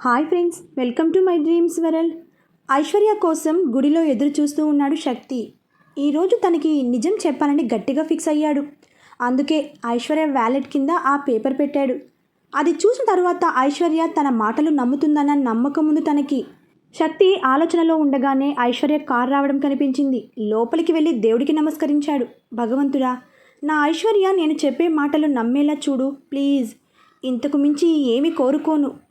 Hi friends welcome to my dreams viral Aishwarya కోసం గుడిలో ఎదురు చూస్తూ ఉన్నాడు శక్తి. ఈరోజు తనకి నిజం చెప్పాలని గట్టిగా ఫిక్స్ అయ్యాడు. అందుకే ఐశ్వర్య వ్యాలెట్ కింద ఆ పేపర్ పెట్టాడు. అది చూసిన తర్వాత ఐశ్వర్య తన మాటలు నమ్ముతుందన్న నమ్మకం ఉంది తనకి. శక్తి ఆలోచనలో ఉండగానే ఐశ్వర్య కారు రావడం కనిపించింది. లోపలికి వెళ్ళి దేవుడికి నమస్కరించాడు. భగవంతుడా నా ఐశ్వర్య నేను చెప్పే మాటలు నమ్మేలా చూడు ప్లీజ్. ఇంతకు మించి ఏమి కోరుకోను.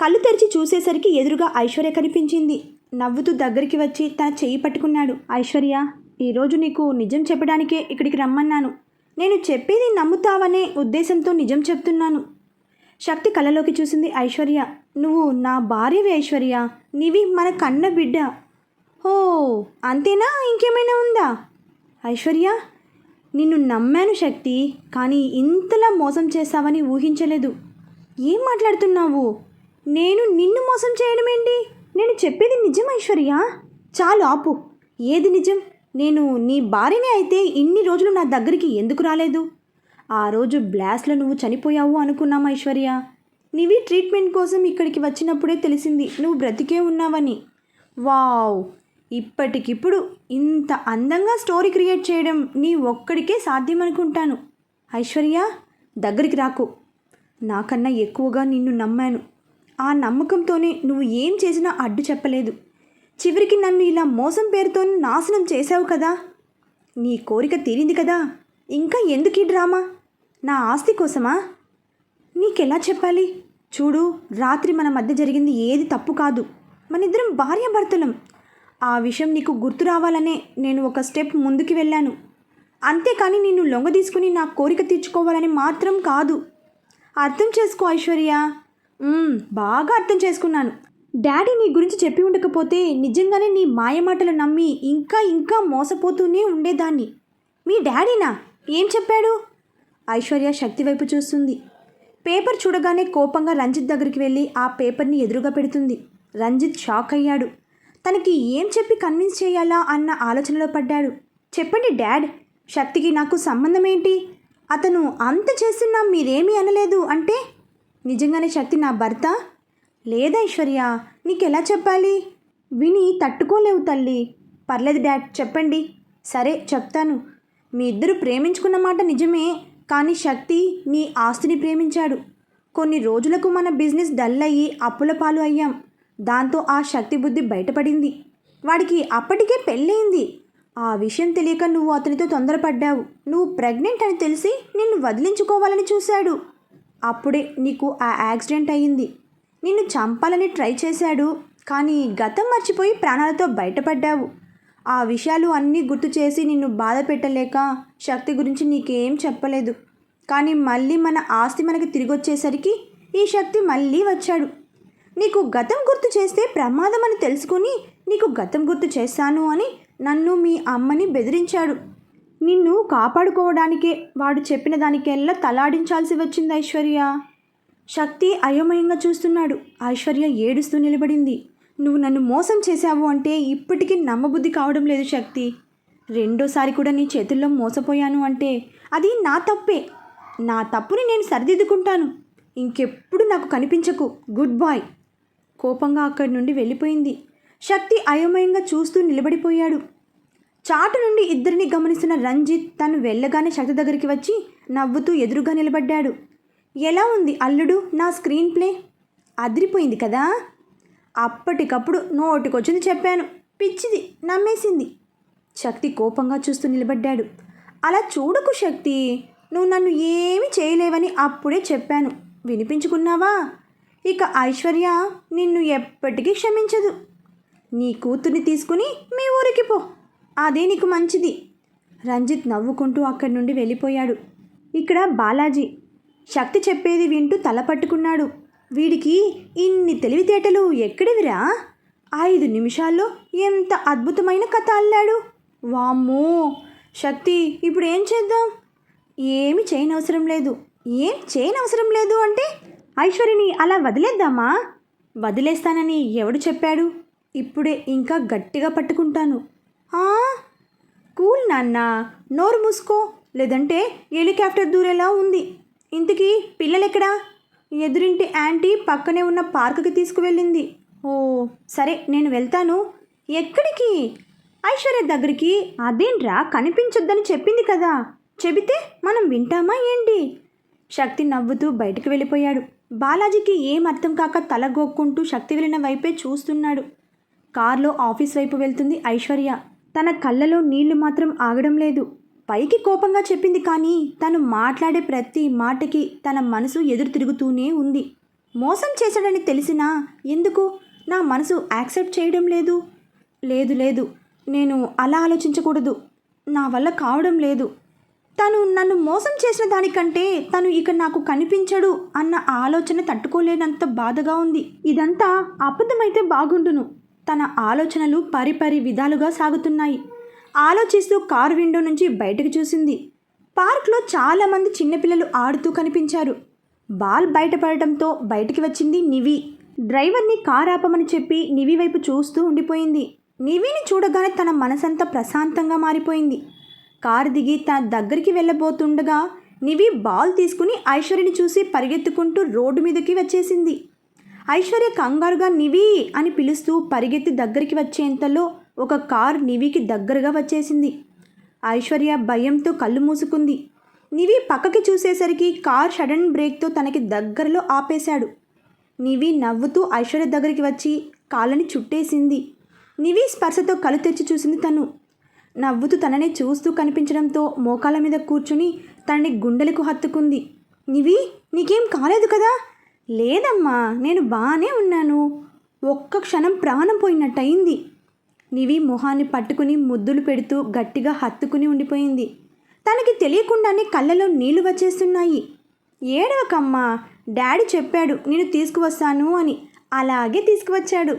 కళ్ళు తెరిచి చూసేసరికి ఎదురుగా ఐశ్వర్య కనిపించింది. నవ్వుతూ దగ్గరికి వచ్చి తన చెయ్యి పట్టుకున్నాడు. ఐశ్వర్య ఈరోజు నీకు నిజం చెప్పడానికే ఇక్కడికి రమ్మన్నాను. నేను చెప్పేది నమ్ముతావనే ఉద్దేశంతో నిజం చెప్తున్నాను. శక్తి కళ్ళలోకి చూసింది ఐశ్వర్య. నువ్వు నా భార్యవి ఐశ్వర్య. నీవి మన కన్న బిడ్డ. ఓ అంతేనా? ఇంకేమైనా ఉందా? ఐశ్వర్య నిన్ను నమ్మాను శక్తి కానీ ఇంతలా మోసం చేస్తావని ఊహించలేదు. ఏం మాట్లాడుతున్నావు? నేను నిన్ను మోసం చేయడం ఏంటి నేను చెప్పేది నిజం ఐశ్వర్య? చాలు ఆపు. ఏది నిజం? నేను నీ భార్యనే అయితే ఇన్ని రోజులు నా దగ్గరికి ఎందుకు రాలేదు? ఆ రోజు బ్లాస్ట్లో నువ్వు చనిపోయావు అనుకున్నాం ఐశ్వర్య. నీవి ట్రీట్మెంట్ కోసం ఇక్కడికి వచ్చినప్పుడే తెలిసింది నువ్వు బ్రతికే ఉన్నావని. వావ్! ఇప్పటికిప్పుడు ఇంత అందంగా స్టోరీ క్రియేట్ చేయడం నీ ఒక్కడికే సాధ్యం అనుకుంటాను. ఐశ్వర్య దగ్గరికి రాకు. నాకన్నా ఎక్కువగా నిన్ను నమ్మాను. ఆ నమ్మకంతోనే నువ్వు ఏం చేసినా అడ్డు చెప్పలేదు. చివరికి నన్ను ఇలా మోసం పేరుతో నాశనం చేశావు కదా? నీ కోరిక తీరింది కదా? ఇంకా ఎందుకు ఈ డ్రామా? నా ఆస్తి కోసమా? నీకెలా చెప్పాలి? చూడు రాత్రి మన మధ్య జరిగింది ఏది తప్పు కాదు. మనిద్దరం భార్యాభర్తలం. ఆ విషయం నీకు గుర్తు రావాలనే నేను ఒక స్టెప్ ముందుకు వెళ్ళాను. అంతేకాని నిన్ను లొంగ తీసుకుని నా కోరిక తీర్చుకోవాలని మాత్రం కాదు. అర్థం చేసుకో ఐశ్వర్య. బాగా అర్థం చేసుకున్నాను. డాడీ నీ గురించి చెప్పి ఉండకపోతే నిజంగానే నీ మాయమాటలు నమ్మి ఇంకా ఇంకా మోసపోతూనే ఉండేదాన్ని. మీ డాడీనా? ఏం చెప్పాడు? ఐశ్వర్య శక్తి వైపు చూస్తుంది. పేపర్ చూడగానే కోపంగా రంజిత్ దగ్గరికి వెళ్ళి ఆ పేపర్ని ఎదురుగా పెడుతుంది. రంజిత్ షాక్ అయ్యాడు. తనకి ఏం చెప్పి కన్విన్స్ చేయాలా అన్న ఆలోచనలో పడ్డాడు. చెప్పండి డాడ్ శక్తికి నాకు సంబంధం ఏంటి? అతను అంత చేస్తున్నా మీరేమీ అనలేదు అంటే? నిజంగానే శక్తి నా భర్త? లేదా ఐశ్వర్య నీకెలా చెప్పాలి? విని తట్టుకోలేవు తల్లి. పర్లేదు డాడ్ చెప్పండి. సరే చెప్తాను. మీ ఇద్దరు ప్రేమించుకున్న మాట నిజమే కానీ శక్తి నీ ఆస్తిని ప్రేమించాడు. కొన్ని రోజులకు మన బిజినెస్ డల్ అయ్యి అప్పుల పాలు అయ్యాం. దాంతో ఆ శక్తి బుద్ధి బయటపడింది. వాడికి అప్పటికే పెళ్ళయింది. ఆ విషయం తెలియక నువ్వు అతనితో తొందరపడ్డావు. నువ్వు ప్రెగ్నెంట్ అని తెలిసి నిన్ను వదిలించుకోవాలని చూశాడు. అప్పుడే నీకు ఆ యాక్సిడెంట్ అయ్యింది. నిన్ను చంపాలని ట్రై చేశాడు కానీ గతం మర్చిపోయి ప్రాణాలతో బయటపడ్డావు. ఆ విషయాలు అన్నీ గుర్తు చేసి నిన్ను బాధ పెట్టలేక శక్తి గురించి నీకేం చెప్పలేదు. కానీ మళ్ళీ మన ఆస్తి మనకి తిరిగి వచ్చేసరికి ఈ శక్తి మళ్ళీ వచ్చాడు. నీకు గతం గుర్తు చేస్తే ప్రమాదం అని తెలుసుకుని నీకు గతం గుర్తు చేస్తాను అని నన్ను మీ అమ్మని బెదిరించాడు. నిన్ను కాపాడుకోవడానికే వాడు చెప్పిన దానికెల్లా తలాడించాల్సి వచ్చింది ఐశ్వర్య. శక్తి అయోమయంగా చూస్తున్నాడు. ఐశ్వర్య ఏడుస్తూ నిలబడింది. నువ్వు నన్ను మోసం చేశావు అంటే ఇప్పటికీ నమ్మబుద్ధి కావడం లేదు శక్తి. రెండోసారి కూడా నీ చేతుల్లో మోసపోయాను అంటే అది నా తప్పే. నా తప్పుని నేను సరిదిద్దుకుంటాను. ఇంకెప్పుడు నాకు కనిపించకు. Good bye. కోపంగా అక్కడి నుండి వెళ్ళిపోయింది. శక్తి అయోమయంగా చూస్తూ నిలబడిపోయాడు. చాటు నుండి ఇద్దరిని గమనిస్తున్న రంజిత్ తను వెళ్ళగానే శక్తి దగ్గరికి వచ్చి నవ్వుతూ ఎదురుగా నిలబడ్డాడు. ఎలా ఉంది అల్లుడు నా స్క్రీన్ ప్లే? అదిరిపోయింది కదా? అప్పటికప్పుడు నోటికొచ్చింది చెప్పాను. పిచ్చిది నమ్మేసింది. శక్తి కోపంగా చూస్తూ నిలబడ్డాడు. అలా చూడకు శక్తి. నువ్వు నన్ను ఏమి చేయలేవని అప్పుడే చెప్పాను. వినిపించుకున్నావా? ఇక ఐశ్వర్య నిన్ను ఎప్పటికీ క్షమించదు. నీ కూతుర్ని తీసుకుని మీ ఊరికి పో. అదే నీకు మంచిది. రంజిత్ నవ్వుకుంటూ అక్కడి నుండి వెళ్ళిపోయాడు. ఇక్కడ బాలాజీ శక్తి చెప్పేది వింటూ తల పట్టుకున్నాడు. వీడికి ఇన్ని తెలివితేటలు ఎక్కడివిరా? ఐదు నిమిషాల్లో ఎంత అద్భుతమైన కథ అల్లాడు. వామ్మో! శక్తి ఇప్పుడు ఏం చేద్దాం? ఏమి చేయనవసరం లేదు. ఏం చేయనవసరం లేదు అంటే ఐశ్వర్యని అలా వదిలేద్దామా? వదిలేస్తానని ఎవడు చెప్పాడు? ఇప్పుడే ఇంకా గట్టిగా పట్టుకుంటాను. కూల్ నాన్న నోరు మూసుకో. లేదంటే హెలికాప్టర్ దూరేలా ఉంది. ఇంతకీ పిల్లలెక్కడా? ఎదురింటి యాంటీ పక్కనే ఉన్న పార్కుకి తీసుకువెళ్ళింది. ఓ సరే నేను వెళ్తాను. ఎక్కడికి? ఐశ్వర్య దగ్గరికి అదేంట్రా కనిపించొద్దని చెప్పింది కదా. చెబితే మనం వింటామా ఏంటి? శక్తి నవ్వుతూ బయటికి వెళ్ళిపోయాడు. బాలాజీకి ఏం అర్థం కాక తలగొక్కుంటూ శక్తి వెళ్ళిన వైపే చూస్తున్నాడు. కారులో ఆఫీస్ వైపు వెళ్తుంది ఐశ్వర్య. తన కళ్ళలో నీళ్ళు మాత్రం ఆగడం లేదు. పైకి కోపంగా చెప్పింది కానీ తను మాట్లాడే ప్రతి మాటకి తన మనసు ఎదురు తిరుగుతూనే ఉంది. మోసం చేశాడని తెలిసినా ఎందుకు? నా మనసు యాక్సెప్ట్ చేయడం లేదు. లేదు లేదు. నేను అలా ఆలోచించకూడదు. నా వల్ల కావడం లేదు. తను నన్ను మోసం చేసిన దానికంటే తను ఇక నాకు కనిపించడు అన్న ఆలోచన తట్టుకోలేనంత బాధగా ఉంది. ఇదంతా అబద్ధమైతే బాగుండును. తన ఆలోచనలు పరిపరి విధాలుగా సాగుతున్నాయి. ఆలోచిస్తూ కారు విండో నుంచి బయటకు చూసింది. పార్క్లో చాలామంది చిన్నపిల్లలు ఆడుతూ కనిపించారు. బాల్ బయటపడటంతో బయటికి వచ్చింది నివి. డ్రైవర్ని కార్ ఆపమని చెప్పి నివి వైపు చూస్తూ ఉండిపోయింది. నివిని చూడగానే తన మనసంతా ప్రశాంతంగా మారిపోయింది. కారు దిగి తన దగ్గరికి వెళ్ళబోతుండగా నివి బాల్ తీసుకుని ఐశ్వర్యని చూసి పరిగెత్తుకుంటూ రోడ్డు మీదకి వచ్చేసింది. ఐశ్వర్య కంగారుగా నివి అని పిలుస్తూ పరిగెత్తి దగ్గరికి వచ్చేంతలో ఒక కార్ నివికి దగ్గరగా వచ్చేసింది. ఐశ్వర్య భయంతో కళ్ళు మూసుకుంది. నివి పక్కకి చూసేసరికి కార్ సడన్ బ్రేక్తో తనకి దగ్గరలో ఆపేశాడు. నివి నవ్వుతూ ఐశ్వర్య దగ్గరికి వచ్చి కాళ్ళని చుట్టేసింది. నివి స్పర్శతో కళ్ళు తెచ్చి చూసింది తను. నవ్వుతూ తననే చూస్తూ కనిపించడంతో మోకాల మీద కూర్చుని తనని గుండెలకు హత్తుకుంది. నివి నీకేం కాలేదు కదా? లేదమ్మా నేను బాగానే ఉన్నాను. ఒక్క క్షణం ప్రాణం పోయినట్టయింది. నివి మొహాన్ని పట్టుకుని ముద్దులు పెడుతూ గట్టిగా హత్తుకుని ఉండిపోయింది. తనకి తెలియకుండానే కళ్ళలో నీళ్ళు వచ్చేస్తున్నాయి. ఏడవకమ్మా డాడీ చెప్పాడు నేను తీసుకువస్తాను అని. అలాగే తీసుకువచ్చాడు.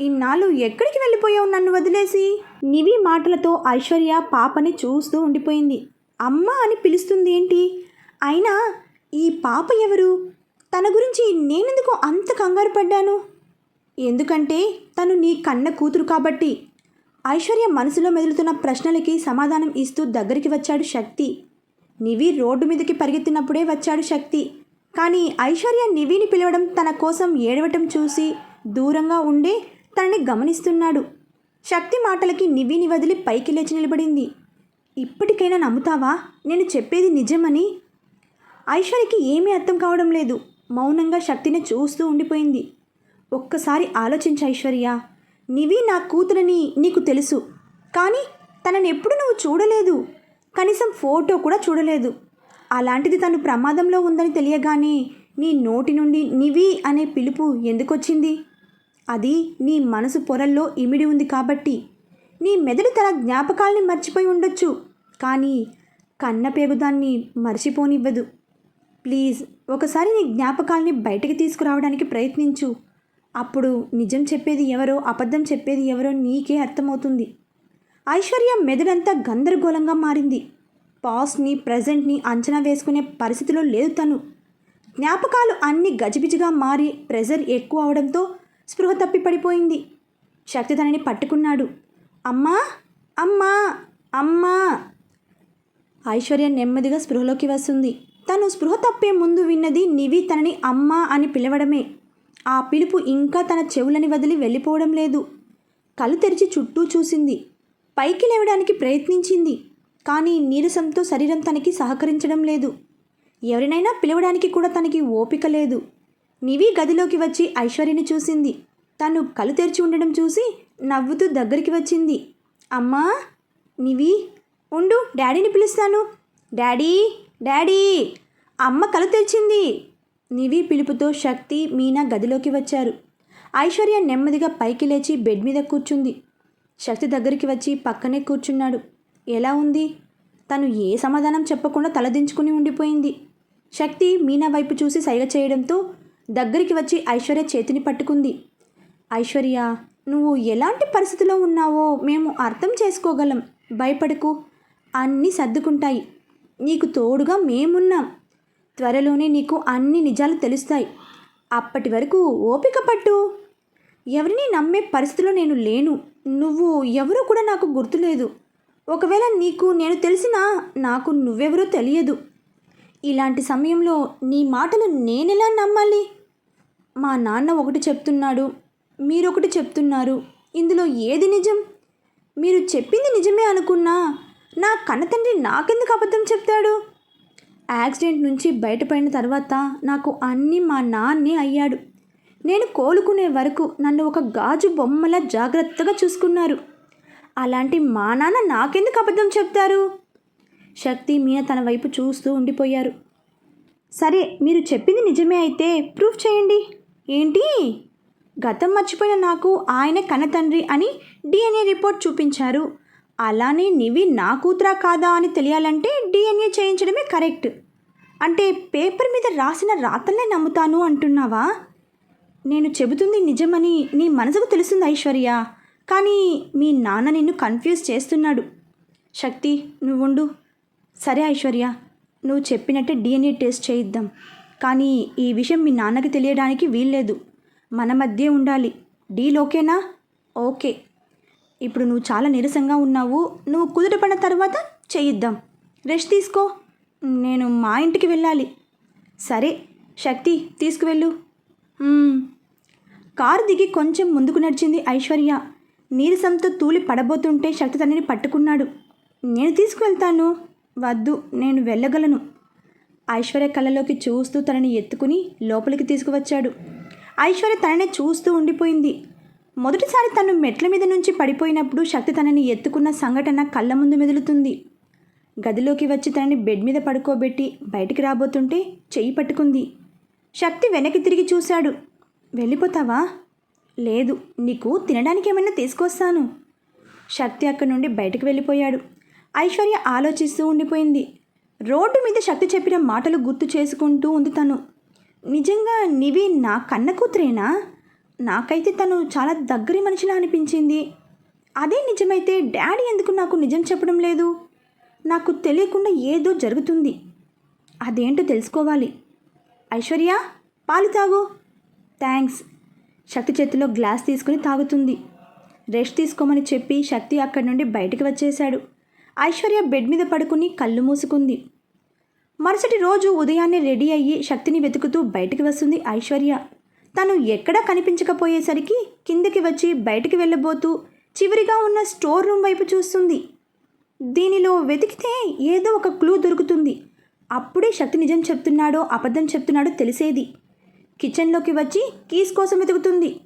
ఇన్నాళ్ళు ఎక్కడికి వెళ్ళిపోయావు నన్ను వదిలేసి? నివి మాటలతో ఐశ్వర్య పాపని చూస్తూ ఉండిపోయింది. అమ్మ అని పిలుస్తుంది ఏంటి? అయినా ఈ పాప ఎవరు? తన గురించి నేనెందుకు అంత కంగారు పడ్డాను? ఎందుకంటే తను నీ కన్న కూతురు కాబట్టి. ఐశ్వర్య మనసులో మెదులుతున్న ప్రశ్నలకి సమాధానం ఇస్తూ దగ్గరికి వచ్చాడు శక్తి. నివి రోడ్డు మీదకి పరిగెత్తినప్పుడే వచ్చాడు శక్తి. కానీ ఐశ్వర్య నివిని పిలవడం తన కోసం ఏడవటం చూసి దూరంగా ఉండే తనని గమనిస్తున్నాడు. శక్తి మాటలకి నివిని వదిలి పైకి లేచి నిలబడింది. ఇప్పటికైనా నమ్ముతావా? నేను చెప్పేది నిజమని. ఐశ్వర్యకి ఏమీ అర్థం కావడం లేదు. మౌనంగా శక్తిని చూస్తూ ఉండిపోయింది. ఒక్కసారి ఆలోచించు ఐశ్వర్య నివి నా కూతురని నీకు తెలుసు. కానీ తనని ఎప్పుడు నువ్వు చూడలేదు. కనీసం ఫోటో కూడా చూడలేదు. అలాంటిది తను ప్రమాదంలో ఉందని తెలియగానే నీ నోటి నుండి నివి అనే పిలుపు ఎందుకొచ్చింది? అది నీ మనసు పొరల్లో ఇమిడి ఉంది కాబట్టి. నీ మెదడు తన జ్ఞాపకాల్ని మర్చిపోయి ఉండొచ్చు. కానీ కన్న పేగుదాన్ని మర్చిపోనివ్వదు. ప్లీజ్ ఒకసారి నీ జ్ఞాపకాల్ని బయటకి తీసుకురావడానికి ప్రయత్నించు. అప్పుడు నిజం చెప్పేది ఎవరో అబద్ధం చెప్పేది ఎవరో నీకే అర్థమవుతుంది. ఐశ్వర్య మెదడంతా గందరగోళంగా మారింది. పాస్ట్ని ప్రజెంట్ని అంచనా వేసుకునే పరిస్థితిలో లేదు తను. జ్ఞాపకాలు అన్ని గజిబిజిగా మారి ప్రెజర్ ఎక్కువ అవడంతో స్పృహ తప్పి పడిపోయింది. శక్తి తనని పట్టుకున్నాడు. అమ్మా అమ్మా అమ్మా! ఐశ్వర్య నెమ్మదిగా స్పృహలోకి వస్తుంది. తను స్పృహ తప్పే ముందు విన్నది నివి తనని అమ్మా అని పిలవడమే. ఆ పిలుపు ఇంకా తన చెవులని వదిలి వెళ్ళిపోవడం లేదు. కళ్ళు తెరిచి చుట్టూ చూసింది. పైకి లేవడానికి ప్రయత్నించింది. కానీ నీరసంతో శరీరం తనకి సహకరించడం లేదు. ఎవరినైనా పిలవడానికి కూడా తనకి ఓపిక లేదు. నివి గదిలోకి వచ్చి ఐశ్వర్యని చూసింది. తను కళ్ళు తెరిచి ఉండడం చూసి నవ్వుతూ దగ్గరికి వచ్చింది. అమ్మా! నివి! ఉండు డాడీని పిలుస్తాను. డాడీ! డాడీ అమ్మ కళ్ళు తెరిచింది. నివి పిలుపుతో శక్తి మీనా గదిలోకి వచ్చారు. ఐశ్వర్య నెమ్మదిగా పైకి లేచి బెడ్ మీద కూర్చుంది. శక్తి దగ్గరికి వచ్చి పక్కనే కూర్చున్నాడు. ఎలా ఉంది? తను ఏ సమాధానం చెప్పకుండా తలదించుకుని ఉండిపోయింది. శక్తి మీనా వైపు చూసి సైగ చేయడంతో దగ్గరికి వచ్చి ఐశ్వర్య చేతిని పట్టుకుంది. ఐశ్వర్య నువ్వు ఎలాంటి పరిస్థితిలో ఉన్నావో మేము అర్థం చేసుకోగలం. భయపడకు. అన్నీ సర్దుకుంటాయి. నీకు తోడుగా మేమున్నాం. త్వరలోనే నీకు అన్ని నిజాలు తెలుస్తాయి. అప్పటి వరకు ఓపిక పట్టు. ఎవరిని నమ్మే పరిస్థితిలో నేను లేను. నువ్వు ఎవరో కూడా నాకు గుర్తులేదు. ఒకవేళ నీకు నేను తెలిసినా నాకు నువ్వెవరో తెలియదు. ఇలాంటి సమయంలో నీ మాటలు నేనెలా నమ్మాలి? మా నాన్న ఒకటి చెప్తున్నాడు. మీరొకటి చెప్తున్నారు. ఇందులో ఏది నిజం? మీరు చెప్పింది నిజమే అనుకున్నా నా కన్నతండ్రి నాకెందుకు అబద్ధం చెప్తాడు? యాక్సిడెంట్ నుంచి బయటపడిన తర్వాత నాకు అన్నీ మా నాన్నే అయ్యాడు. నేను కోలుకునే వరకు నన్ను ఒక గాజు బొమ్మలా జాగ్రత్తగా చూసుకున్నారు. అలాంటి మా నాన్న నాకెందుకు అబద్ధం చెప్తారు? శక్తి మీన తన వైపు చూస్తూ ఉండిపోయారు. సరే మీరు చెప్పింది నిజమే అయితే ప్రూఫ్ చేయండి. ఏంటి? గతం మర్చిపోయిన నాకు ఆయన కన్నతండ్రి అని డిఎన్ఏ రిపోర్ట్ చూపించారు. అలానే నివి నా కూతురా కాదా అని తెలియాలంటే డిఎన్ఏ చేయించడమే కరెక్ట్. అంటే పేపర్ మీద రాసిన రాతలనే నమ్ముతాను అంటున్నావా? నేను చెబుతుంది నిజమని నీ మనసుకు తెలుస్తుంది ఐశ్వర్య. కానీ మీ నాన్న నిన్ను కన్ఫ్యూజ్ చేస్తున్నాడు. శక్తి నువ్వుండు. సరే ఐశ్వర్య నువ్వు చెప్పినట్టే డిఎన్ఏ టెస్ట్ చేయిద్దాం. కానీ ఈ విషయం మీ నాన్నకి తెలియడానికి వీల్లేదు. మన మధ్య ఉండాలి. డీల్ ఓకేనా? ఓకే. ఇప్పుడు నువ్వు చాలా నీరసంగా ఉన్నావు. నువ్వు కుదుటపడిన తర్వాత చేయిద్దాం. రెస్ట్ తీసుకో. నేను మా ఇంటికి వెళ్ళాలి. సరే శక్తి తీసుకువెళ్ళు. కారు దిగి కొంచెం ముందుకు నడిచింది ఐశ్వర్య. నీరసంతో తూలి పడబోతుంటే శక్తి తనని పట్టుకున్నాడు. నేను తీసుకువెళ్తాను. వద్దు నేను వెళ్ళగలను. ఐశ్వర్య కళ్ళలోకి చూస్తూ తనని ఎత్తుకుని లోపలికి తీసుకువచ్చాడు. ఐశ్వర్య తననే చూస్తూ ఉండిపోయింది. మొదటిసారి తను మెట్ల మీద నుంచి పడిపోయినప్పుడు శక్తి తనని ఎత్తుకున్న సంఘటన కళ్ళ ముందు మెదులుతుంది. గదిలోకి వచ్చి తనని బెడ్ మీద పడుకోబెట్టి బయటికి రాబోతుంటే చెయ్యి పట్టుకుంది. శక్తి వెనక్కి తిరిగి చూశాడు. వెళ్ళిపోతావా? లేదు నీకు తినడానికి ఏమైనా తీసుకొస్తాను. శక్తి అక్కడి నుండి బయటకు వెళ్ళిపోయాడు. ఐశ్వర్య ఆలోచిస్తూ ఉండిపోయింది. రోడ్డు మీద శక్తి చెప్పిన మాటలు గుర్తు చేసుకుంటూ ఉంది తను. నిజంగా నివి నా కన్న కూతురేనా? నాకైతే తను చాలా దగ్గరి మనిషిలా అనిపించింది. అదే నిజమైతే డాడీ ఎందుకు నాకు నిజం చెప్పడం లేదు? నాకు తెలియకుండా ఏదో జరుగుతుంది. అదేంటో తెలుసుకోవాలి. ఐశ్వర్య పాలు తాగు. థ్యాంక్స్ శక్తి చేతిలో గ్లాస్ తీసుకుని తాగుతుంది. రెస్ట్ తీసుకోమని చెప్పి శక్తి అక్కడి నుండి బయటికి వచ్చేశాడు. ఐశ్వర్య బెడ్ మీద పడుకుని కళ్ళు మూసుకుంది. మరుసటి రోజు ఉదయాన్నే రెడీ అయ్యి శక్తిని వెతుకుతూ బయటికి వస్తుంది ఐశ్వర్య. తను ఎక్కడా కనిపించకపోయేసరికి కిందకి వచ్చి బయటికి వెళ్ళబోతూ చివరిగా ఉన్న స్టోర్ రూమ్ వైపు చూస్తుంది. దీనిలో వెతికితే ఏదో ఒక క్లూ దొరుకుతుంది. అప్పుడే శక్తి నిజం చెప్తున్నాడో అబద్ధం చెప్తున్నాడో తెలిసేది. కిచెన్లోకి వచ్చి కీస్ కోసం వెతుకుతుంది.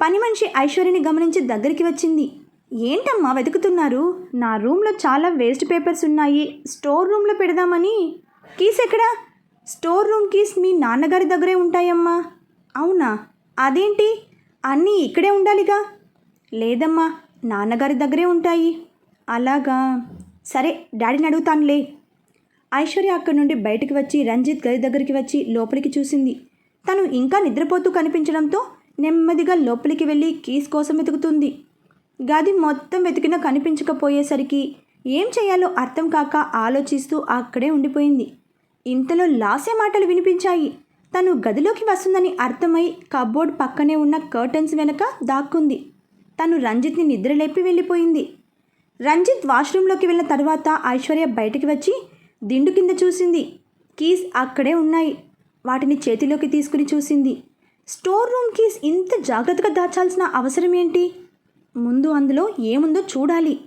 పని మనిషి ఐశ్వర్యని గమనించి దగ్గరికి వచ్చింది. ఏంటమ్మా వెతుకుతున్నారు? నా రూమ్లో చాలా వేస్ట్ పేపర్స్ ఉన్నాయి. స్టోర్ రూమ్లో పెడదామని. కీస్ ఎక్కడా? స్టోర్ రూమ్ కీస్ మీ నాన్నగారి దగ్గరే ఉంటాయమ్మా. అవునా? అదేంటి? అన్నీ ఇక్కడే ఉండాలిగా? లేదమ్మా నాన్నగారి దగ్గరే ఉంటాయి. అలాగా. సరే డాడీని అడుగుతానులే. ఐశ్వర్య అక్కడి నుండి బయటికి వచ్చి రంజిత్ గది దగ్గరికి వచ్చి లోపలికి చూసింది. తను ఇంకా నిద్రపోతూ కనిపించడంతో నెమ్మదిగా లోపలికి వెళ్ళి కీస్ కోసం వెతుకుతుంది. గది మొత్తం వెతికినా కనిపించకపోయేసరికి ఏం చేయాలో అర్థం కాక ఆలోచిస్తూ అక్కడే ఉండిపోయింది. ఇంతలో లాసే మాటలు వినిపించాయి. తను గదిలోకి వస్తుందని అర్థమై కబోర్డ్ పక్కనే ఉన్న కర్టన్స్ వెనక దాక్కుంది. తను రంజిత్ని నిద్రలేపి వెళ్ళిపోయింది. రంజిత్ వాష్రూమ్లోకి వెళ్ళిన తర్వాత ఐశ్వర్య బయటికి వచ్చి దిండు కింద చూసింది. కీస్ అక్కడే ఉన్నాయి. వాటిని చేతిలోకి తీసుకుని చూసింది. స్టోర్ రూమ్ కీస్ ఇంత జాగ్రత్తగా దాచాల్సిన అవసరం ఏంటి? ముందు అందులో ఏముందో చూడాలి.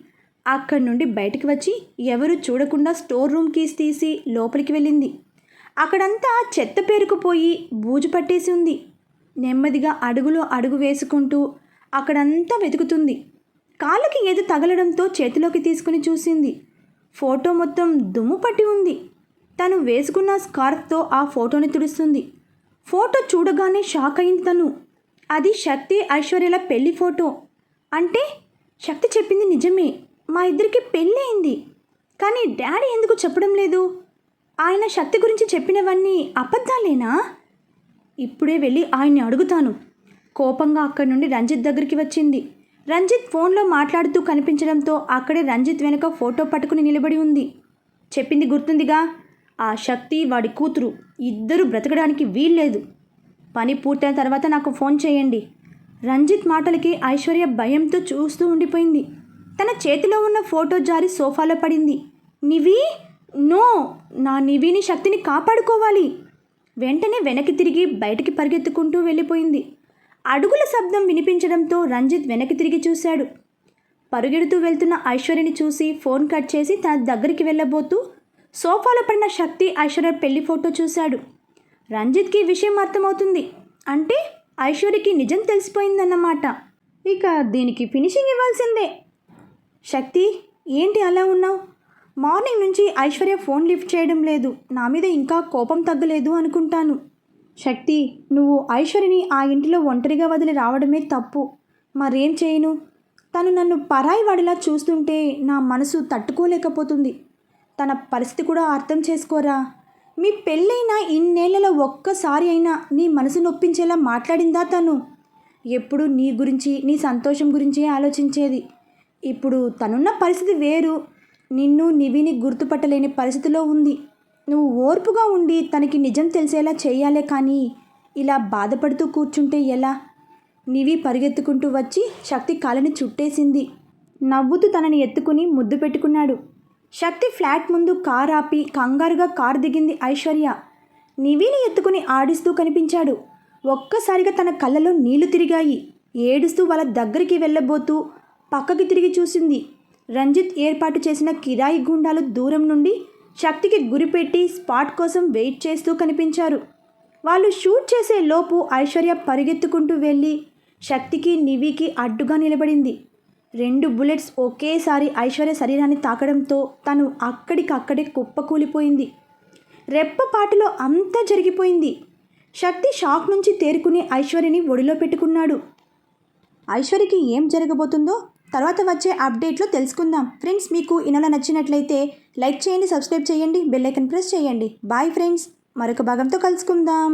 అక్కడి నుండి బయటికి వచ్చి ఎవరు చూడకుండా స్టోర్ రూమ్ కీస్ తీసి లోపలికి వెళ్ళింది. అక్కడంతా చెత్త పేరుకుపోయి బూజు పట్టేసి ఉంది. నెమ్మదిగా అడుగులో అడుగు వేసుకుంటూ అక్కడంతా వెతుకుతుంది. కాళ్ళకి ఏదో తగలడంతో చేతిలోకి తీసుకుని చూసింది. ఫోటో మొత్తం దుమ్ము పట్టి ఉంది. తను వేసుకున్న స్కార్ఫ్తో ఆ ఫోటోని తుడుస్తుంది. ఫోటో చూడగానే షాక్ అయింది తను. అది శక్తి ఐశ్వర్యల పెళ్ళి ఫోటో. అంటే శక్తి చెప్పింది నిజమే. మా ఇద్దరికి పెళ్ళి అయింది కానీ డాడీ ఎందుకు చెప్పడం లేదు? ఆయన శక్తి గురించి చెప్పినవన్నీ అబద్ధాలేనా? ఇప్పుడే వెళ్ళి ఆయన్ని అడుగుతాను. కోపంగా అక్కడి నుండి రంజిత్ దగ్గరికి వచ్చింది. రంజిత్ ఫోన్లో మాట్లాడుతూ కనిపించడంతో అక్కడే రంజిత్ వెనుక ఫోటో పట్టుకుని నిలబడి ఉంది. చెప్పింది గుర్తుందిగా? ఆ శక్తి వాడి కూతురు. ఇద్దరు బ్రతకడానికి వీల్లేదు. పని పూర్తయిన తర్వాత నాకు ఫోన్ చేయండి. రంజిత్ మాటలకి ఐశ్వర్య భయంతో చూస్తూ ఉండిపోయింది. తన చేతిలో ఉన్న ఫోటో జారి సోఫాలో పడింది. నివి! నో నా నివిని శక్తిని కాపాడుకోవాలి. వెంటనే వెనక్కి తిరిగి బయటికి పరిగెత్తుకుంటూ వెళ్ళిపోయింది. అడుగుల శబ్దం వినిపించడంతో రంజిత్ వెనక్కి తిరిగి చూశాడు. పరుగెడుతూ వెళ్తున్న ఐశ్వర్యని చూసి ఫోన్ కట్ చేసి తన దగ్గరికి వెళ్ళబోతూ సోఫాలో పడిన శక్తి ఐశ్వర్య పెళ్ళి ఫోటో చూశాడు. రంజిత్కి విషయం అర్థమవుతుంది. అంటే ఐశ్వర్యకి నిజం తెలిసిపోయిందన్నమాట. ఇక దీనికి ఫినిషింగ్ ఇవ్వాల్సిందే. శక్తి ఏంటి అలా ఉన్నావు? మార్నింగ్ నుంచి ఐశ్వర్య ఫోన్ లిఫ్ట్ చేయడం లేదు. నా మీద ఇంకా కోపం తగ్గలేదు అనుకుంటాను. శక్తి నువ్వు ఐశ్వర్యని ఆ ఇంటిలో ఒంటరిగా వదిలి రావడమే తప్పు. మరేం చేయను? తను నన్ను పరాయి వాడిలా చూస్తుంటే నా మనసు తట్టుకోలేకపోతుంది. తన పరిస్థితి కూడా అర్థం చేసుకోరా? మీ పెళ్ళైన ఇన్నేళ్ళలో ఒక్కసారి అయినా నీ మనసు నొప్పించేలా మాట్లాడిందా తను? ఎప్పుడు నీ గురించి నీ సంతోషం గురించే ఆలోచించేది. ఇప్పుడు తనున్న పరిస్థితి వేరు. నిన్ను నివిని గుర్తుపట్టలేని పరిస్థితిలో ఉంది. నువ్వు ఓర్పుగా ఉండి తనకి నిజం తెలిసేలా చేయాలే కానీ ఇలా బాధపడుతూ కూర్చుంటే ఎలా? నివి పరిగెత్తుకుంటూ వచ్చి శక్తి కాలని చుట్టేసింది. నవ్వుతూ తనని ఎత్తుకుని ముద్దు పెట్టుకున్నాడు. శక్తి ఫ్లాట్ ముందు కార్ ఆపి కంగారుగా కారు దిగింది ఐశ్వర్య. నివిని ఎత్తుకుని ఆడిస్తూ కనిపించాడు. ఒక్కసారిగా తన కళ్ళలో నీళ్ళు తిరిగాయి. ఏడుస్తూ వాళ్ళ దగ్గరికి వెళ్ళబోతూ పక్కకి తిరిగి చూసింది. రంజిత్ ఏర్పాటు చేసిన కిరాయి గుండాలు దూరం నుండి శక్తికి గురిపెట్టి స్పాట్ కోసం వెయిట్ చేస్తూ కనిపించారు. వాళ్ళు షూట్ చేసే లోపు ఐశ్వర్య పరిగెత్తుకుంటూ వెళ్ళి శక్తికి నివికి అడ్డుగా నిలబడింది. రెండు బుల్లెట్స్ ఒకేసారి ఐశ్వర్య శరీరాన్ని తాకడంతో తను అక్కడికక్కడే కుప్పకూలిపోయింది. రెప్పపాటులో అంతా జరిగిపోయింది. శక్తి షాక్ నుంచి తేరుకుని ఐశ్వర్యని ఒడిలో పెట్టుకున్నాడు. ఐశ్వర్యకి ఏం జరగబోతుందో తర్వాత వచ్చే అప్డేట్లో తెలుసుకుందాం. ఫ్రెండ్స్ మీకు ఇనల నచ్చినట్లయితే లైక్ చేయండి సబ్స్క్రైబ్ చేయండి బెల్ ఐకన్ ప్రెస్ చేయండి. బాయ్ ఫ్రెండ్స్ మరొక భాగంతో కలుసుకుందాం.